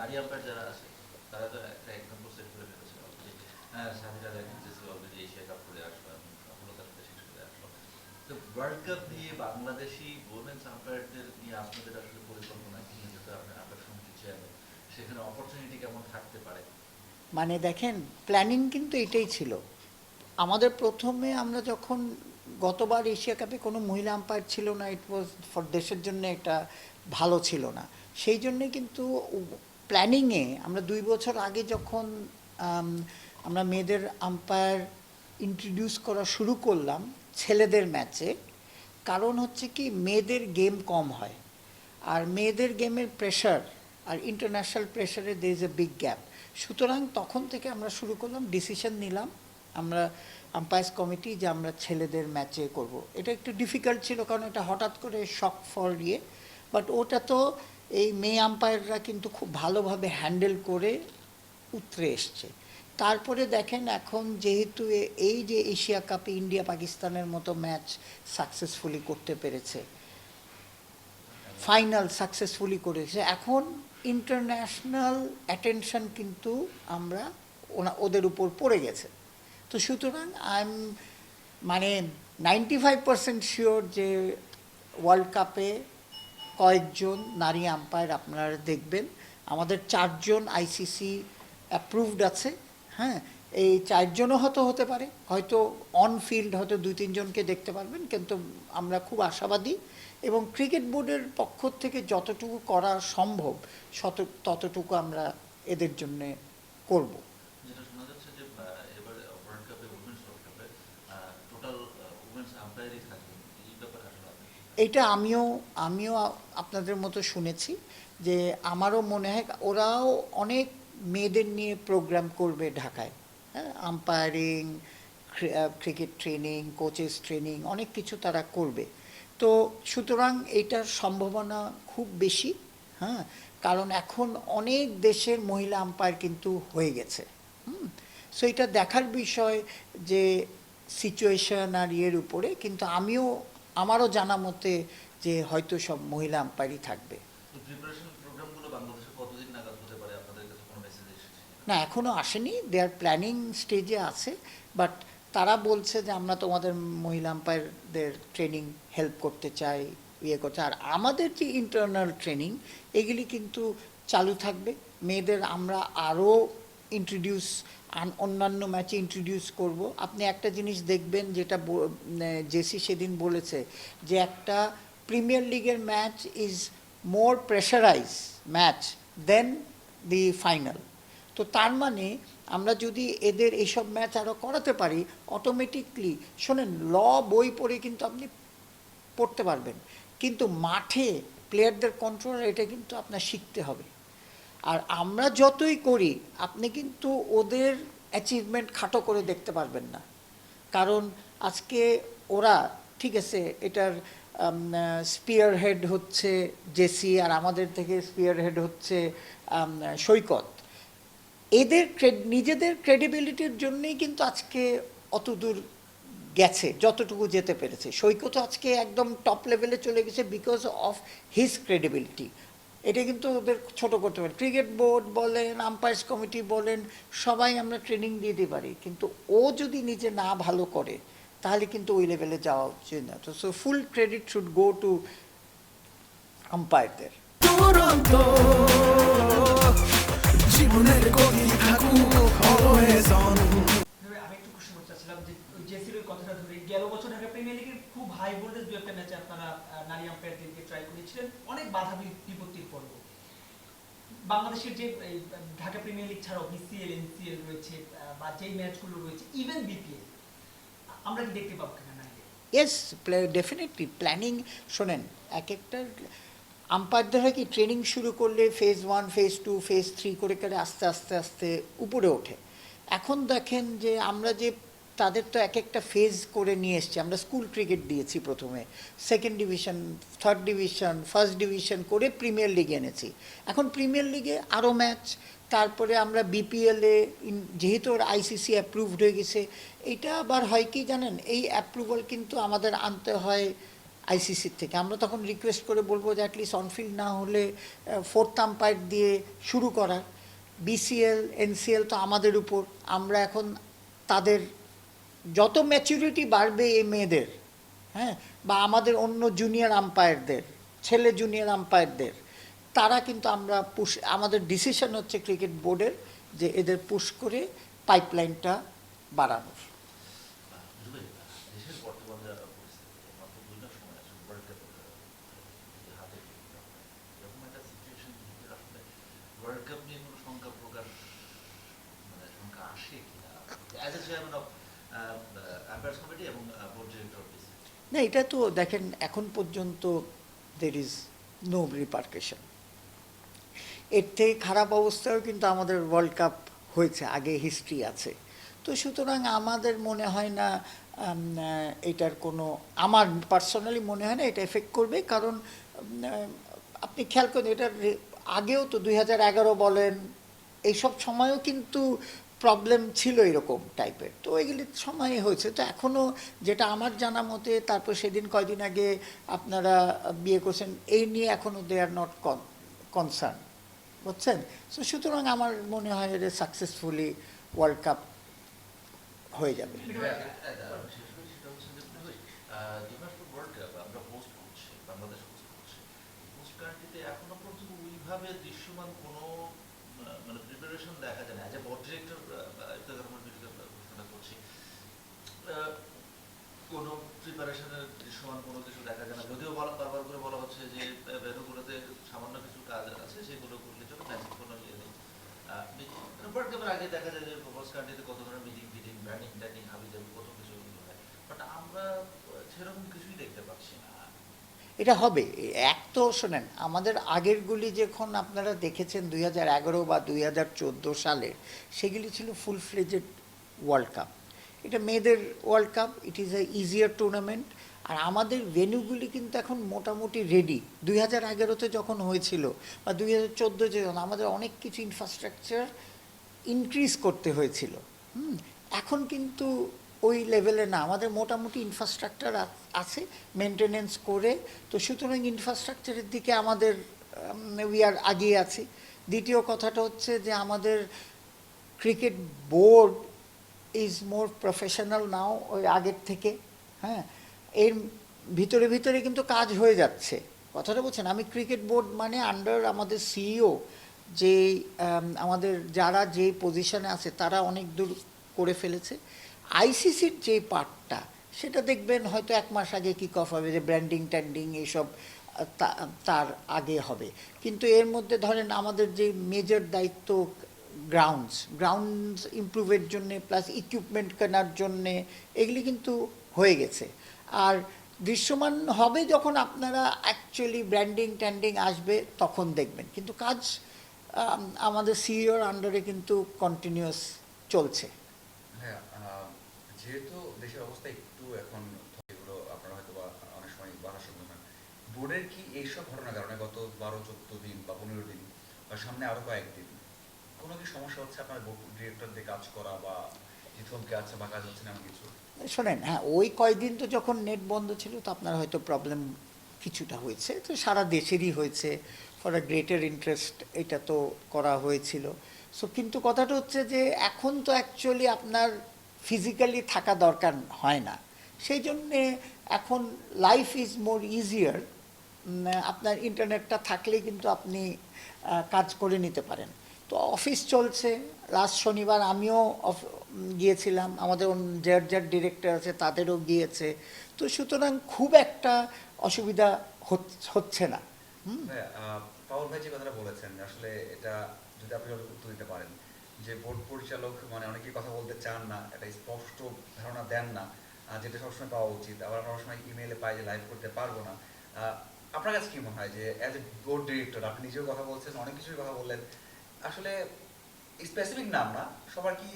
নারী আম্পায়ার যারা আছে, তারা তো একটা এক নম্বর সেট করে ফেলেছে অলরেডি স্বামীরা দেখেন যে অলরেডি এশিয়া কাপ করে আসলো শেষ করে আসলো। তো ওয়ার্ল্ড কাপ নিয়ে বাংলাদেশি ওমেন্স আম্পায়ারদের নিয়ে আপনাদের আসলে পরিকল্পনা কি? যেহেতু আপনার আম্পায়ার সমিতি চেয়ারম্যান সেখানে অপরচুনিটি কেমন থাকতে পারে? মানে দেখেন প্ল্যানিং কিন্তু এটাই ছিল। আমাদের প্রথমে আমরা যখন গতবার এশিয়া কাপে কোনো মহিলা আম্পায়ার ছিল না ইট ওয়াজ ফর দেশের জন্য এটা ভালো ছিল না। সেই জন্যে কিন্তু প্ল্যানিংয়ে আমরা দুই বছর আগে যখন আমরা মেয়েদের আম্পায়ার ইন্ট্রোডিউস করা শুরু করলাম ছেলেদের ম্যাচে কারণ হচ্ছে কি মেয়েদের গেম কম হয় আর মেয়েদের গেমের প্রেশার আর ইন্টারন্যাশনাল প্রেশারে there is a big gap সুতরাং তখন থেকে আমরা শুরু করলাম ডিসিশন নিলাম আমরা আম্পায়ার্স কমিটি যে আমরা ছেলেদের ম্যাচে করব। এটা একটু ডিফিকাল্ট ছিল কারণ এটা হঠাৎ করে শক ফর ইয়ে বাট ওটা তো এই মেয়ে আম্পায়াররা কিন্তু খুব ভালোভাবে হ্যান্ডেল করে উতরে এসছে। তারপরে দেখেন এখন যেহেতু এই যে এশিয়া কাপে, ইন্ডিয়া পাকিস্তানের মতো ম্যাচ সাকসেসফুলি করতে পেরেছে, ফাইনাল সাকসেসফুলি করেছে, এখন ইন্টারন্যাশনাল অ্যাটেনশন কিন্তু আমরা ওনা, ওদের উপর পড়ে গেছে। তো সুতরাং আই এম মানে নাইনটি ফাইভ পার্সেন্ট শিওর যে ওয়ার্ল্ড কাপে কয়েকজন নারী আম্পায়ার আপনারা দেখবেন। আমাদের চারজন আইসিসি অ্যাপ্রুভড আছে হ্যাঁ? এই চারজনও হয়তো হতে পারে, হয়তো অন ফিল্ড হয়তো দুই তিনজনকে দেখতে পারবেন, কিন্তু আমরা খুব আশাবাদী এবং ক্রিকেট বোর্ডের পক্ষ থেকে যতটুকু করা সম্ভব ততটুকু আমরা এদের জন্যে করব যেটা শোনা যাচ্ছে যে আহ, এবারে ওয়ার্ল্ড কাপে উমেন্স ওয়ার্ল্ড কাপে টোটাল উমেন্স আম্পায়ারই থাকবে এই ব্যাপারে আসলে আপনি কি এটা আমিও আমিও আপনাদের মতো শুনেছি যে আমারও মনে হয় ওরাও অনেক মেয়েদের নিয়ে প্রোগ্রাম করবে ঢাকায়। হ্যাঁ umpiring cricket training coaches training অনেক কিছু তারা করবে। তো সুতরাং এইটার সম্ভাবনা খুব বেশি হ্যাঁ কারণ এখন অনেক দেশের মহিলা আম্পায়ার কিন্তু হয়ে গেছে, হুম। সো এটা দেখার বিষয় যে সিচুয়েশন আর ইয়ের উপরে, কিন্তু আমিও আমারও জানা মতে যে হয়তো সব মহিলা আম্পায়ারই থাকবে। না এখনও আসেনি। দে আর প্ল্যানিং স্টেজে আছে। বাট তারা বলছে যে আমরা তোমাদের মহিলা আম্পায়ারদের ট্রেনিং হেল্প করতে চাই ইয়ে করতে। আর আমাদের যে ইন্টারনাল ট্রেনিং এগুলি কিন্তু চালু থাকবে। মেয়েদের আমরা আরও ইন্ট্রোডিউস অন্যান্য ম্যাচে ইন্ট্রোডিউস করব। আপনি একটা জিনিস দেখবেন যেটা জেসি সেদিন বলেছে যে একটা প্রিমিয়ার লিগের match is more pressurise match then the final তো তার মানে আমরা যদি এদের এইসব ম্যাচ আরও করাতে পারি অটোমেটিকলি শোনেন ল বই পড়ে কিন্তু আপনি পড়তে পারবেন। কিন্তু মাঠে প্লেয়ারদের কন্ট্রোল এটা কিন্তু আপনার শিখতে হবে। আর আমরা যতই করি, আপনি কিন্তু ওদের অ্যাচিভমেন্ট খাটো করে দেখতে পারবেন না। কারণ আজকে ওরা, ঠিক আছে, এটার স্পিয়ার হেড হচ্ছে জেসি আর আমাদের থেকে স্পিয়ার হেড হচ্ছে সৈকত। এদের নিজেদের ক্রেডিবিলিটির জন্যই কিন্তু আজকে অত দূর গেছে, যতটুকু যেতে পেরেছে। সৈকত আজকে একদম টপ লেভেলে চলে গেছে বিকজ অফ হিজ ক্রেডিবিলিটি এটা কিন্তু ওদের ছোট করতে পারে। ক্রিকেট বোর্ড বলেন, আম্পায়ার্স কমিটি বলেন, সবাই আমরা ট্রেনিং দিয়ে দিতে পারি। কিন্তু ও যদি নিজে না ভালো করে, তাহলে কিন্তু ওই লেভেলে যাওয়া উচিত না। তো so full credit should go to আম্পায়ারদের জীবনের গতি থাকুক always on তবে আমি একটু খুশি করতে চাচ্ছিলাম যে ওই জেসির ওই কথাটা ধরে গেল বছর ঢাকা প্রিমিয়ার লিগের খুব হাই ভোল্টেজ দু একটা ম্যাচে আপনারা নারী আম্পায়ারদেরকে ট্রাই করেছিলেন। অনেক বাধা বিপত্তির পর্ব। বাংলাদেশের যে ঢাকা প্রিমিয়ার লিগ ছাড়াও বিসিএল এনসিএল রয়েছে বা যেই ম্যাচগুলো রয়েছে ইভেন বিপিএল আমরা কি দেখতে পাবো কিনা ইয়েস ডেফিনেটলি প্ল্যানিং শোনেন এক একটা আম্পায়ারদের হয় কি ট্রেনিং শুরু করলে phase one phase two phase three করে করে আস্তে আস্তে আস্তে উপরে ওঠে। এখন দেখেন যে আমরা যে তাদের তো এক একটা ফেজ করে নিয়ে এসছি। আমরা স্কুল ক্রিকেট দিয়েছি প্রথমে। Second division third division first division করে প্রিমিয়ার লিগে এনেছি। এখন প্রিমিয়ার লিগে আরও ম্যাচ তারপরে আমরা বিপিএলে যেহেতু ওর আইসিসি অ্যাপ্রুভড হয়ে গেছে, এটা আবার হয় কি জানেন? এই অ্যাপ্রুভাল কিন্তু আমাদের আনতে হয় আইসিসির থেকে। আমরা তখন রিকোয়েস্ট করে বলব যে অ্যাটলিস্ট অনফিল্ড না হলে ফোর্থ আম্পায়ার দিয়ে শুরু করার। বিসিএল এনসিএল তো আমাদের উপর। আমরা এখন তাদের যত ম্যাচুরিটি বাড়বে এই মেয়েদের হ্যাঁ বা আমাদের অন্য জুনিয়র আম্পায়ারদের ছেলে জুনিয়র আম্পায়ারদের তারা কিন্তু আমরা পুশ আমাদের ডিসিশন হচ্ছে ক্রিকেট বোর্ডের যে এদের পুশ করে পাইপলাইনটা বাড়ানোর জুবে দেশের বর্তমান যা পরিস্থিতি মাত্র দুই মাস সময় আছে ওয়ার্ল্ড কাপ হাতে এরকম একটা সিচুয়েশন আসলে ওয়ার্ল্ড কাপ নিয়ে কোনো শঙ্কা প্রকাশ মানে শঙ্কা আসে কিনা as a chairman of umpires committee এবং বোর্ড ডিরেক্টর অফ না, এটা তো দেখেন, এখন পর্যন্ত দের ইজ নো রিপার্কেশন এর থেকে খারাপ অবস্থাও কিন্তু আমাদের ওয়ার্ল্ড কাপ হয়েছে, আগে হিস্ট্রি আছে। তো সুতরাং আমাদের মনে হয় না এটার কোনো, আমার পার্সোনালি মনে হয় না এটা এফেক্ট করবে, কারণ আপনি খেয়াল করেন, এটার আগেও তো দুই হাজার এগারো বলেন, এইসব সময়ও কিন্তু প্রবলেম ছিল এরকম টাইপের তো এগুলি সময়ে হয়েছে। তো এখনও যেটা আমার জানা মতে, তারপর সেদিন কয়দিন আগে আপনারা বিয়ে করছেন, এই নিয়ে এখনও দে আর নট কনসার্ন বুঝছেন? সো সুতরাং আমার মনে হয় এটা সাকসেসফুলি ওয়ার্ল্ড কাপ হয়ে যাবে। দৃশ্যমান কোনো মানে যায় না as a board director Iftar Rahman বিডিকে ঘোষণা করছি আহ, কোনো প্রিপারেশনের দৃশ্যমান কোনো কিছু দেখা যায় না। যদিও বলা বারবার করে বলা হচ্ছে যে ভেনুগুলোতে সামান্য কিছু কাজ আছে, সেগুলো করলে চলো ম্যাজিক কোনো ইয়ে নেই। ওয়ার্ল্ড কাপের আগে দেখা যায় যে হোস্ট কান্ট্রিতে কত ধরনের মিটিং ফিটিং ব্র্যান্ডিং ট্যান্ডিং হাবি যাবি কত কিছু হয়। বাট আমরা সেরকম কিছুই দেখতে পাচ্ছি না। এটা হবে। এক তো শোনেন, আমাদের আগেরগুলি যখন আপনারা দেখেছেন দুই হাজার এগারো বা দুই হাজার চোদ্দ সালের, সেগুলি ছিল ফুল ফ্লেজেড ওয়ার্ল্ড কাপ এটা মেয়েদের world cup it is a easier tournament আর আমাদের ভেন্যুগুলি কিন্তু এখন মোটামুটি রেডি দুই হাজার এগারোতে যখন হয়েছিল, বা দুই হাজার চোদ্দোতে যখন আমাদের অনেক কিছু ইনফ্রাস্ট্রাকচার ইনক্রিজ করতে হয়েছিল, হুম, এখন কিন্তু ওই লেভেলে না। আমাদের মোটামুটি ইনফ্রাস্ট্রাকচার আছে মেনটেনেন্স করে। তো সুতরাং ইনফ্রাস্ট্রাকচারের দিকে আমাদের উই আর আগিয়ে আছি। দ্বিতীয় কথাটা হচ্ছে যে আমাদের cricket board is more professional now ওই আগের থেকে হ্যাঁ? এর ভিতরে ভিতরে কিন্তু কাজ হয়ে যাচ্ছে। কথাটা বলছেন আমি ক্রিকেট বোর্ড মানে আন্ডার আমাদের সিইও যে আম, আমাদের যারা যে পজিশনে আছে তারা অনেক দূর করে ফেলেছে। আইসিসির যে পার্টটা সেটা দেখবেন হয়তো এক মাস আগে কিক অফ হবে যে ব্র্যান্ডিং ট্যান্ডিং এইসব তার আগে হবে। কিন্তু এর মধ্যে ধরেন আমাদের যে মেজর দায়িত্ব গ্রাউন্ডস গ্রাউন্ডস ইম্প্রুভের জন্যে প্লাস ইকুইপমেন্ট কেনার জন্যে, এগুলি কিন্তু হয়ে গেছে। আর দৃশ্যমান হবে যখন আপনারা অ্যাকচুয়ালি ব্র্যান্ডিং ট্যান্ডিং আসবে, তখন দেখবেন। কিন্তু কাজ আমাদের সিইওর আন্ডারে কিন্তু কন্টিনিউয়াস চলছে। হ্যাঁ যেহেতু দেশের অবস্থা একটু এখন এগুলো আপনারা হয়তো বা অনেক সময় বোর্ডের কি এইসব ঘটনার কারণে গত বারো, চোদ্দ দিন বা পনেরো দিন বা সামনে আরও কয়েকদিন কোনো কি সমস্যা হচ্ছে আপনার কাজ করা বা আছে বা কাজ হচ্ছে না কিছু? শোনেন হ্যাঁ ওই কয়দিন তো যখন নেট বন্ধ ছিল, তো আপনার হয়তো প্রবলেম কিছুটা হয়েছে। তো সারা দেশেরই হয়েছে। ফর আ গ্রেটার ইন্টারেস্ট এটা তো করা হয়েছিল। সো কিন্তু কথাটা হচ্ছে যে এখন তো অ্যাকচুয়ালি আপনার ফিজিক্যালি থাকা দরকার হয় না। সেই জন্যে এখন লাইফ ইজ মোর ইজিয়ার আপনার ইন্টারনেটটা থাকলে কিন্তু আপনি কাজ করে নিতে পারেন। তো অফিস চলছে। লাস্ট শনিবার আমিও অফ- গিয়েছিলাম। আমাদের যার যার ডিরেক্টর আছে তাদেরও গিয়েছে। তো সুতরাং খুব একটা অসুবিধা হচ- হচ্ছে না। হ্যাঁ পাওয়ার ভাই যে কথাটা বলেছেন, আসলে এটা যদি আপনি উত্তর দিতে পারেন, যে বোর্ড পরিচালক মানে অনেকেই কথা বলতে চান না, একটা স্পষ্ট ধারণা দেন না যেটা সবসময় পাওয়া উচিত। আবার আমরা অনেক সময় ইমেলে পাই যে লাইভ করতে পারব না। আপনার কাছে কি মনে হয় যে অ্যাজ এ বোর্ড ডিরেক্টর আপনি নিজেও কথা বলছেন, অনেক কিছুই কথা বললেন আসলে স্পেসিফিক নাম না সবার কি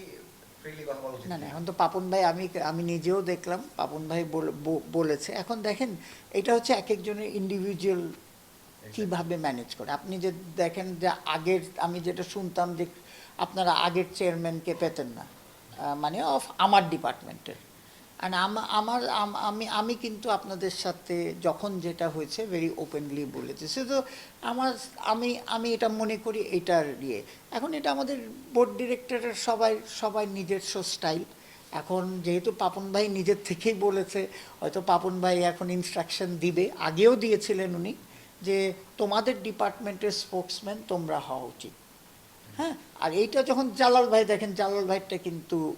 না না এখন তো পাপন ভাই আমি আমি নিজেও দেখলাম পাপন ভাই বলেছে। এখন দেখেন এটা হচ্ছে এক একজনের ইন্ডিভিজুয়াল কীভাবে ম্যানেজ করে। আপনি যে দেখেন যে আগের আমি যেটা শুনতাম যে আপনারা আগের চেয়ারম্যানকে পেতেন না মানে অফ আমার ডিপার্টমেন্টের আর আম- আমার, আমি আমি কিন্তু আপনাদের সাথে যখন যেটা হয়েছে ভেরি ওপেনলি বলেছি। সে তো আমার, আমি আমি এটা মনে করি এটার ইয়ে। এখন এটা আমাদের বোর্ড ডিরেক্টরের সবাই সবাই নিজস্ব স্টাইল এখন যেহেতু পাপন ভাই নিজের থেকেই বলেছে, হয়তো পাপন ভাই এখন ইনস্ট্রাকশন দিবে। আগেও দিয়েছিলেন উনি যে তোমাদের ডিপার্টমেন্টের স্পোর্টসম্যান তোমরা হওয়া উচিত। হ্যাঁ? আর এইটা যখন জালাল ভাই দেখেন, জালাল ভাইটা কিন্তু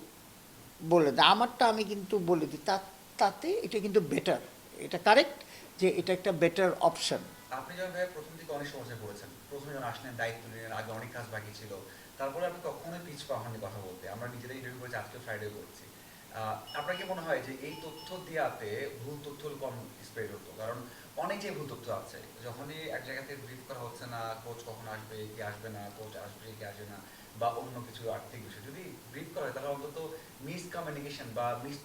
বলে দেয় আমারটা আমি কিন্তু বলে দিই। তা, তাতে এটা কিন্তু বেটার এটা কারেক্ট যে এটা একটা বেটার অপশন আপনি যখন ভাই প্রথম দিকে অনেক সমস্যায় পড়েছেন, প্রথমে যখন আসলেন, দায়িত্ব নিলেন, আগে অনেক কাজ বাকি ছিল, তারপরে আপনি কখনোই কথা বলতে। আমরা নিজেরাই ইন্টারভিউ করেছি আজকে ফ্রাইডে করছি। আপনার কি মনে হয় যে এই তথ্য দেওয়াতে ভুল তথ্য কম স্প্রেড হতো? কারণ অনেক যে ভুল তথ্য আছে। যখনই এক জায়গা থেকে ব্রিফ করা হচ্ছে না কোচ কখন আসবে, কি আসবে না কোচ আসবে, কি আসবে না বা অন্য কিছু আর্থিক বিষয়, যদি ব্রিফ করা হয়, তাহলে অন্তত মিস কমিউনিকেশন বা মিস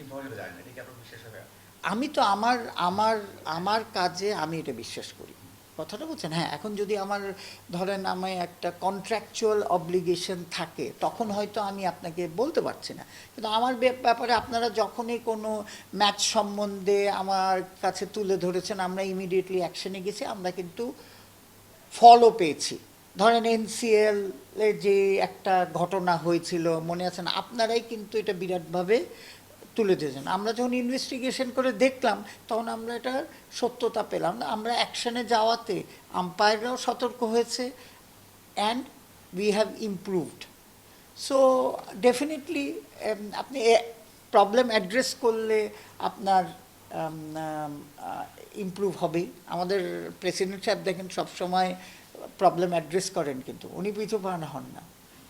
ইনফরমেশন যায় না। এটা কি বিশ্বাস হবে? আমি তো আমার আমার আমার কাজে আমি এটা বিশ্বাস করি। কথাটা বলছেন? হ্যাঁ এখন যদি আমার, ধরেন আমি একটা কন্ট্রাকচুয়াল অব্লিগেশন থাকে, তখন হয়তো আমি আপনাকে বলতে পারছি না। কিন্তু আমার ব্যাপারে আপনারা যখনই কোনো ম্যাচ সম্বন্ধে আমার কাছে তুলে ধরেছেন, আমরা ইমিডিয়েটলি অ্যাকশনে গেছি, আমরা কিন্তু ফলও পেয়েছি। ধরেন এনসিএল এ যে একটা ঘটনা হয়েছিল, মনে আছেন আপনারাই কিন্তু এটা বিরাটভাবে তুলে দিয়েছেন আমরা যখন ইনভেস্টিগেশন করে দেখলাম, তখন আমরা এটা সত্যতা পেলাম। আমরা অ্যাকশনে যাওয়াতে আম্পায়াররাও সতর্ক হয়েছে and we have improved so definitely আপনি প্রবলেম অ্যাড্রেস করলে আপনার ইমপ্রুভ হবেই আমাদের প্রেসিডেন্ট সাহেব দেখেন সবসময় প্রবলেম অ্যাড্রেস করেন কিন্তু উনি পিছুপান হন না।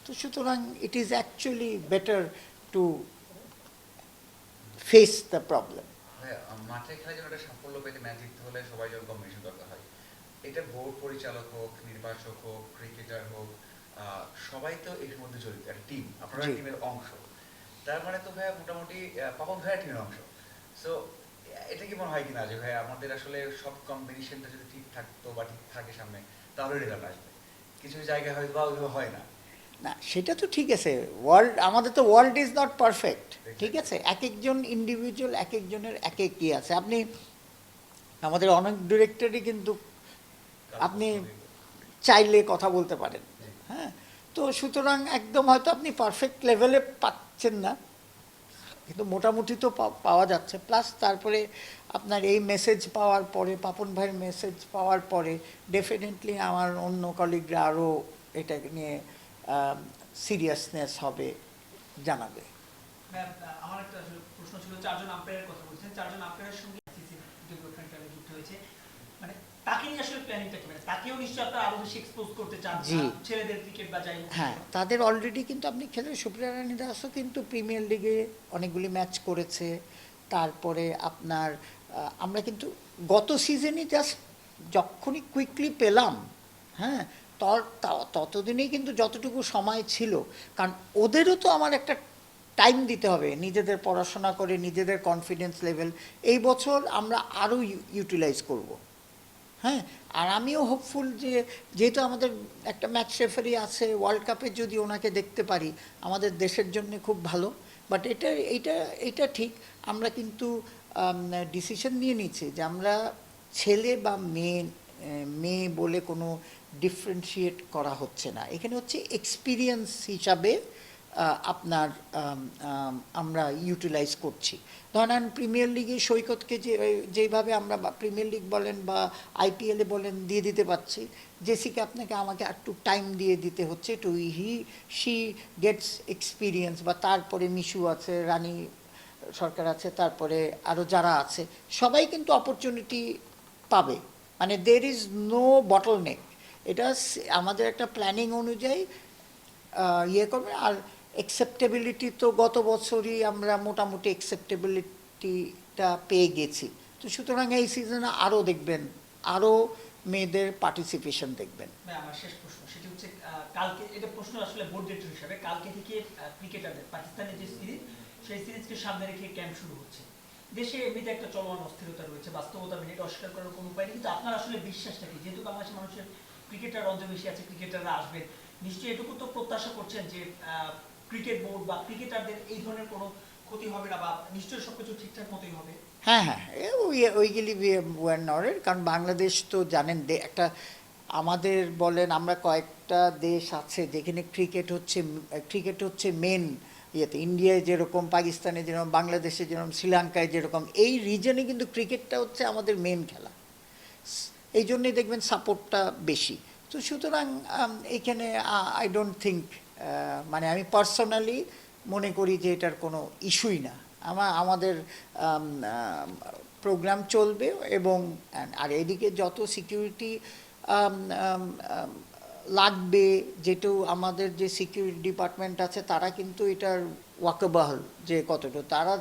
তো সুতরাং it is actually better to face the problem মাঠে খেলায় যেন একটা সাফল্য পেতে ম্যাচ জিততে হলে সবাই যেন দরকার হয়। এটা বোর্ড পরিচালক হোক নির্বাচক হোক ক্রিকেটার হোক সবাই তো এর মধ্যে জড়িত একটা টিম আপনারা। টিমের অংশ। তার মানে তো ভাইয়া মোটামুটি পাপন ভাইয়া টিমের অংশ। সো এটা কি মনে হয় কিনা যে ভাই আমাদের আসলে সব কম্বিনেশনটা যদি ঠিক থাকতো বা ঠিক থাকে সামনে তাহলে রেজাল্ট আসবে। কিছু জায়গায় হয়তো বা ওইভাবে হয় না। না সেটা তো ঠিক আছে। ওয়ার্ল্ড আমাদের তো ওয়ার্ল্ড ইজ নট পারফেক্ট ঠিক আছে? এক একজন ইন্ডিভিজুয়াল এক একজনের এক এক কি আছে। আপনি আমাদের অনেক ডিরেক্টরই কিন্তু আপনি চাইলে কথা বলতে পারেন। হ্যাঁ? তো সুতরাং একদম হয়তো আপনি পারফেক্ট লেভেলে পাচ্ছেন না। কিন্তু মোটামুটি তো পাওয়া যাচ্ছে। প্লাস তারপরে আপনার এই মেসেজ পাওয়ার পরে পাপন ভাইয়ের মেসেজ পাওয়ার পরে ডেফিনেটলি আমার অন্য কলিগরা আরও এটা নিয়ে সিরিয়াসনেস হবে জানাবে। আমার একটা প্রশ্ন ছিল চারজন আম্পায়ারের কথা বলছেন। চারজন আম্পায়ারের সঙ্গে ICC ডেভেলপমেন্ট ক্লাবে যুক্ত হয়েছে মানে তাকে নিয়ে আসলে প্ল্যানিংটা কি? মানে তাকেও নিশ্চয়ই আপনারা আরও বেশি এক্সপোজ করতে চান জি। ছেলেদের ক্রিকেট বা যাই হ্যাঁ তাদের অলরেডি কিন্তু আপনি খেলে সুপ্রিয়া রানী দাসও কিন্তু প্রিমিয়ার লিগে অনেকগুলি ম্যাচ করেছে। তারপরে আপনার আমরা কিন্তু গত সিজনই জাস্ট যখনই কুইকলি পেলাম হ্যাঁ ততদিনেই কিন্তু যতটুকু সময় ছিল, কারণ ওদেরও তো আমার একটা টাইম দিতে হবে, নিজেদের পড়াশোনা করে, নিজেদের কনফিডেন্স লেভেল এই বছর আমরা আরও ইউটিলাইজ করব হ্যাঁ। আর আমিও হোপফুল যে, যেহেতু আমাদের একটা ম্যাচ রেফারি আছে ওয়ার্ল্ড কাপে যদি ওনাকে দেখতে পারি, আমাদের দেশের জন্য খুব ভালো। বাট এটা এটা এটা ঠিক, আমরা কিন্তু ডিসিশন নিয়ে নিচ্ছি যে আমরা ছেলে বা মেয়ে মেয়ে বলে কোনো ডিফারেন্সিয়েট করা হচ্ছে না। এখানে হচ্ছে এক্সপিরিয়েন্স হিসাবে আপনার আম, আম, আমরা ইউটিলাইজ করছি। ধরেন প্রিমিয়ার লিগে সৈকতকে যে যেভাবে আমরা প্রিমিয়ার লিগ বলেন বা আইপিএলে বলেন দিয়ে দিতে পারছি জেসিকে আপনাকে আমাকে একটু টাইম দিয়ে দিতে হচ্ছে to he she gets experience বা তারপরে মিশু আছে রানী সরকার আছে, তারপরে আরও যারা আছে, সবাই কিন্তু অপরচুনিটি পাবে। মানে দের ইজ নো বটল নেক এটা আমাদের একটা প্ল্যানিং অনুযায়ী ইয়ে করবে। আর অ্যাকসেপ্টেবিলিটি তো গত বছরই আমরা মোটামুটি অ্যাকসেপ্টেবিলিটিটা পেয়ে গেছি। তো সুতরাং এই সিজনে আরও দেখবেন আরও মেয়েদের পার্টিসিপেশন দেখবেন। হচ্ছে কালকে, এটা প্রশ্ন আসলে বোর্ড ডিরেক্টর হিসাবে, কালকে থেকে ক্রিকেটারদের পাকিস্তানের যে সিরিজ সেই সিরিজকে সামনে রেখে ক্যাম্প শুরু হচ্ছে। দেশে এমনিতে একটা চলমান অস্থিরতা রয়েছে, বাস্তবতা মেনে অস্বীকার করার কোনো উপায় নেই, কিন্তু আপনার আসলে বিশ্বাসটা কি? যেহেতু বাংলাদেশের মানুষের ক্রিকেটার অঞ্চল বেশি আছে ক্রিকেটাররা আসবেন, নিশ্চয়ই এটুকু তো প্রত্যাশা করছেন যে ক্রিকেট বোর্ড বা ক্রিকেটারদের এই ধরনের কোনো ক্ষতি হবে না বা নিশ্চয়ই সবকিছু ঠিকঠাক মতোই হবে। হ্যাঁ হ্যাঁ ওই ওইগুলি ওয়ার নরের কারণ বাংলাদেশ তো জানেন একটা আমাদের বলেন আমরা কয়েকটা দেশ আছে যেখানে ক্রিকেট হচ্ছে ক্রিকেট হচ্ছে মেন ইয়েতে, ইন্ডিয়ায় যেরকম, পাকিস্তানে যেরকম, বাংলাদেশে যেরকম, শ্রীলঙ্কায় যেরকম, এই রিজনে কিন্তু ক্রিকেটটা হচ্ছে আমাদের মেন খেলা। এই জন্যই দেখবেন সাপোর্টটা বেশি। তো সুতরাং এখানে আই ডোন্ট থিঙ্ক মানে আমি পার্সোনালি মনে করি যে এটার কোনো ইস্যুই না। আমার আমাদের প্রোগ্রাম চলবে এবং আর এদিকে যত সিকিউরিটি লাগবে যেটু আমাদের যে সিকিউরিটি ডিপার্টমেন্ট আছে তারা কিন্তু এটার ওয়াকবাহল যে কতটুকু তারা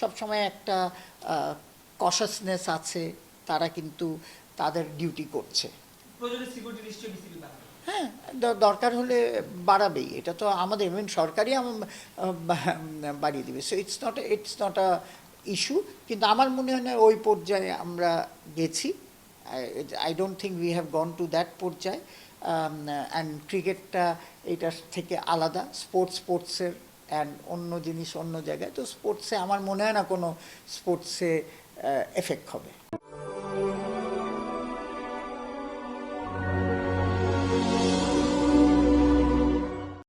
সবসময় একটা কশাসনেস আছে তারা কিন্তু তাদের ডিউটি করছে। হ্যাঁ দরকার হলে বাড়াবেই। এটা তো আমাদের ইভেন সরকারই বাড়িয়ে দেবে। So it's not it's not a issue কিন্তু আমার মনে হয় না ওই পর্যায়ে আমরা গেছি। I don't think we have gone to that পর্যায়ে। অ্যান্ড ক্রিকেটটা এটার থেকে আলাদা স্পোর্টস স্পোর্টসের অ্যান্ড অন্য জিনিস অন্য জায়গায়। তো স্পোর্টসে আমার মনে হয় না কোনো স্পোর্টসে এফেক্ট হবে।